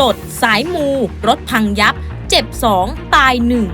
ลด สายมู รถพังยับ เจ็บสองตายหนึ่ง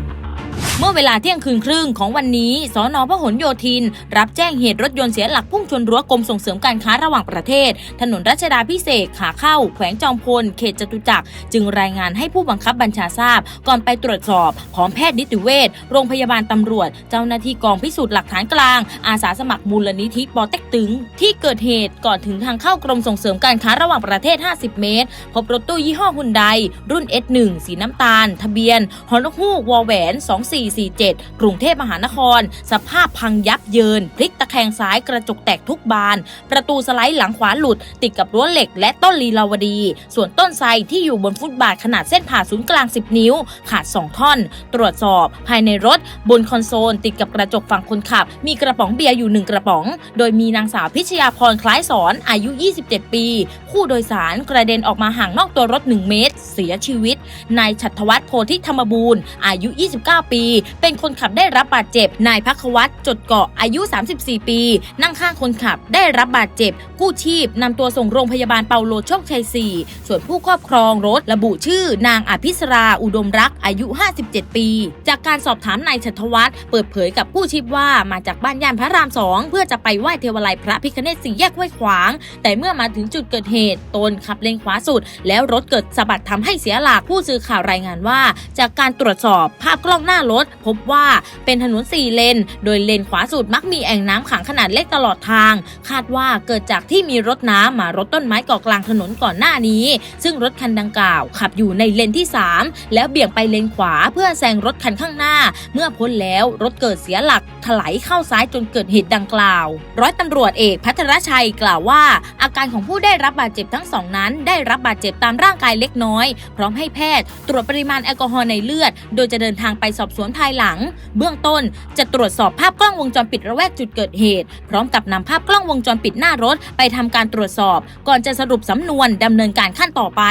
เมื่อเวลาเที่ยงคืนครึ่งของวันนี้ สนพหลโยธิน รับแจ้งเหตุรถยนต์เสียหลักพุ่งชนรั้วกรมส่งเสริมการค้าระหว่างประเทศ ถนนรัชดาพิเศษขาเข้า แขวงจอมพล เขตจตุจักร จึงรายงานให้ผู้บังคับบัญชาทราบ ก่อนไปตรวจสอบพร้อมแพทย์นิติเวชโรงพยาบาลตำรวจ เจ้าหน้าที่กองพิสูจน์หลักฐานกลาง อาสาสมัครมูลนิธิปอเต็กตึง ที่เกิดเหตุก่อนถึงทางเข้ากรมส่งเสริมการค้าระหว่างประเทศ 50 เมตร พบรถตู้ยี่ห้อฮุนไดรุ่น S1 สีน้ำตาล ทะเบียนฮอนฮูกวอแหวน 24 47 กรุงเทพมหานคร สภาพพังยับเยิน พลิกตะแคงซ้ายกระจกแตกทุกบาน ประตูสไลด์หลังขวาหลุด ติดกับรั้วเหล็กและต้นลีลาวดี ส่วนต้นไทรที่อยู่บนฟุตบาทขนาดเส้นผ่าศูนย์กลาง 10 นิ้ว ขาด 2 ท่อน ตรวจสอบภายในรถ บนคอนโซล ติดกับกระจกฝั่งคนขับ มีกระป๋องเบียร์อยู่ 1 กระป๋อง โดยมีนางสาวพิชยาพรคล้ายสอนอายุ 27 ปี ผู้โดยสารกระเด็นออกมาห่างนอกตัวรถ 1 เมตร เสียชีวิตนายฉัตรวัฒน์โพธิธรรมบูรณ์อายุ 29 ปีเป็นคนขับได้รับบาดเจ็บ นายพักวัตรจดเกาะอายุ 34 ปี นั่งข้างคนขับได้รับบาดเจ็บ กู้ชีพนำตัวส่งโรงพยาบาลเปาโลโชคชัย 4 ส่วนผู้ครอบครองรถระบุชื่อ นางอภิสราอุดมรักอายุ 57 ปี จากการสอบถามนายชัตวัฒน์เปิดเผยกับกู้ชีพว่ามาจากบ้านย่านพระรามสองเพื่อจะไปไหว้เทวไลยพระพิคเนศสี่แยกห้วยขวาง แต่เมื่อมาถึงจุดเกิดเหตุตนขับเลนขวาสุด แล้วรถเกิดสะบัดทำให้เสียหลักผู้สื่อข่าวรายงานว่า จากการตรวจสอบภาพกล้องหน้ารถพบว่าเป็นถนนสี่เลน โดยเลนขวาสุดมักมีแอ่งน้ำขังขนาดเล็กตลอดทาง คาดว่าเกิดจากที่มีรถน้ำมารถต้นไม้เกาะกลางถนนก่อนหน้านี้ ซึ่งรถคันดังกล่าว ขับอยู่ในเลนที่ 3 แล้วเบี่ยงไปเลนขวาเพื่อแซงรถคันข้างหน้า เมื่อพ้นแล้วรถเกิดเสียหลักถลายเข้าซ้ายจนเกิดเหตุดังกล่าว ร้อยตำรวจเอกพัทรชัยกล่าวว่า อาการของผู้ได้รับบาดเจ็บทั้งสองนั้น ได้รับบาดเจ็บตามร่างกายเล็กน้อย พร้อมให้แพทย์ ตรวจปริมาณแอลกอฮอล์ในเลือด โดยจะเดินทางไปสอบสวนภายหลัง เบื้องต้นจะตรวจสอบภาพกล้องวงจรปิดระแวกจุดเกิดเหตุ พร้อมกับนำภาพกล้องวงจรปิดหน้ารถ ไปทำการตรวจสอบ ก่อนจะสรุปสำนวนดำเนินการขั้นต่อไป